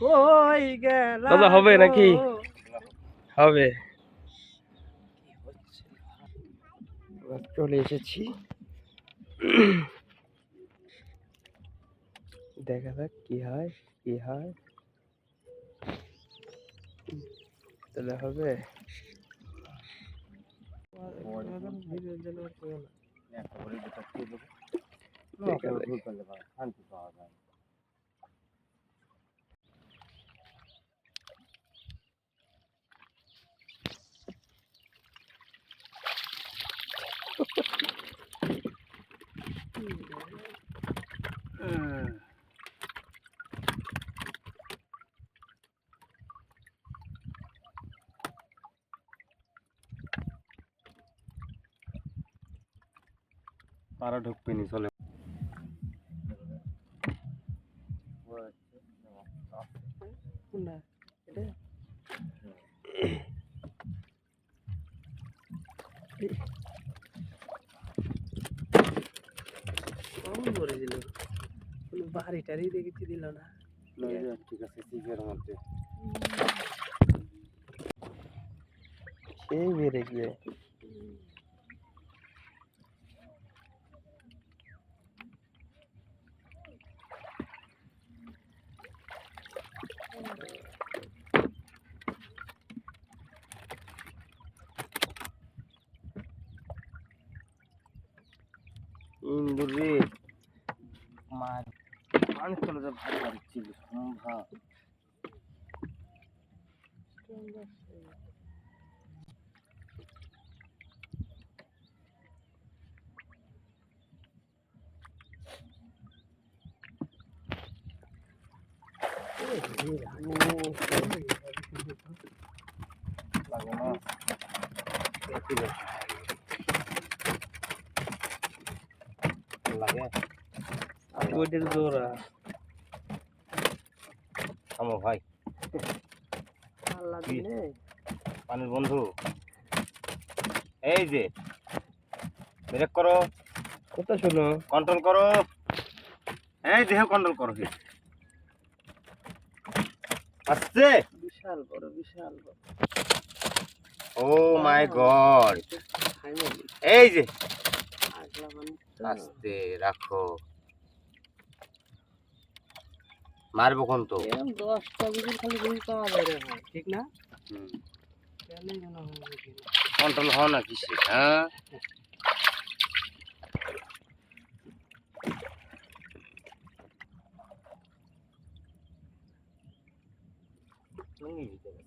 কই দাদা, হবে নাকি? হবে। চলে এসেছি। দেখা যাক কি হয় কি হয়। তাহলে হবে। ঠিক আছে। তারা ঢুকবেনি চলে। বাড়ি টাড়ি দেখেছি দিল না। ঠিক আছে মধ্যে। সেই বেড়ে গিয়ে ইন্দুরে মার মানুষ চলে যে ভাত মারছিল সম্ভব লাগে না। লাগে ওইটার জোড়া থামো ভাই পানির বন্ধু। এই যে ব্রেক করো। কথা শোনো। কন্ট্রোল করো। এই দেহ কন্ট্রোল করো। আসছে? বিশাল বড় বিশাল বড়। ও মাই গড এই যে আস্তে রাখো মারবো কোন তো এরকম দশটা বিকেল খালি ঘুম পাওয়া যায় রে ঠিক না হুম। কন্ট্রোল হও না কিসে হ্যাঁ ভিতরে।